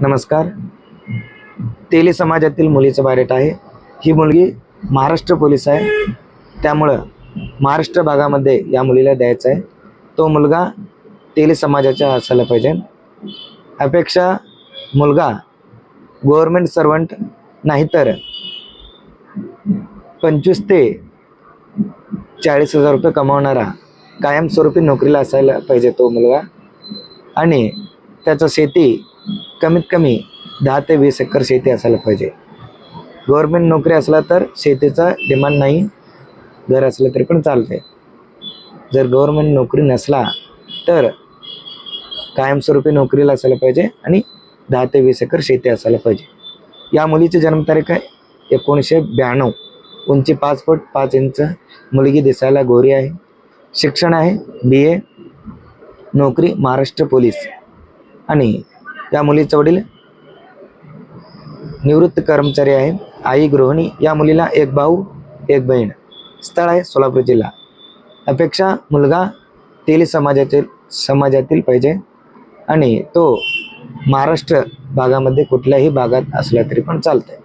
नमस्कार. तेली समाजातील मुलीचं बारेट आहे. ही मुलगी महाराष्ट्र पोलीस आहे. त्यामुळं महाराष्ट्र भागामध्ये या मुलीला द्यायचा आहे. तो मुलगा तेली समाजाचा असायला पाहिजे. अपेक्षा मुलगा गव्हर्मेंट सर्वंट नाहीतर पंचवीस ते चाळीस हजार रुपये कमावणारा कायमस्वरूपी नोकरीला असायला पाहिजे तो मुलगा. आणि त्याचं शेती कमीत कमी दहा ते वीस एकर शेती असायला पाहिजे. गव्हर्मेंट नोकरी असला तर शेतीचा डिमांड नाही घर असलं तरी पण चालते जर गव्हर्मेंट नोकरी नसला तर कायमस्वरूपी नोकरीला असायला पाहिजे आणि दहा ते वीस एकर शेती असायला पाहिजे. या मुलीची जन्मतारीख आहे एकोणीसशे ब्याण्णव. उंची पाच फूट पाच इंच मुलगी दिसायला गोरी आहे. शिक्षण आहे बी ए नोकरी महाराष्ट्र पोलीस. आणि या मुलीचं वडील निवृत्त कर्मचारी आहे आई गृहिणी या मुलीला एक भाऊ एक बहीण. स्थळ आहे सोलापूर जिल्हा. अपेक्षा मुलगा तेली समाजातील समाजातील पाहिजे आणि तो महाराष्ट्र भागामध्ये कुठल्याही भागात असला तरी पण चालतंय.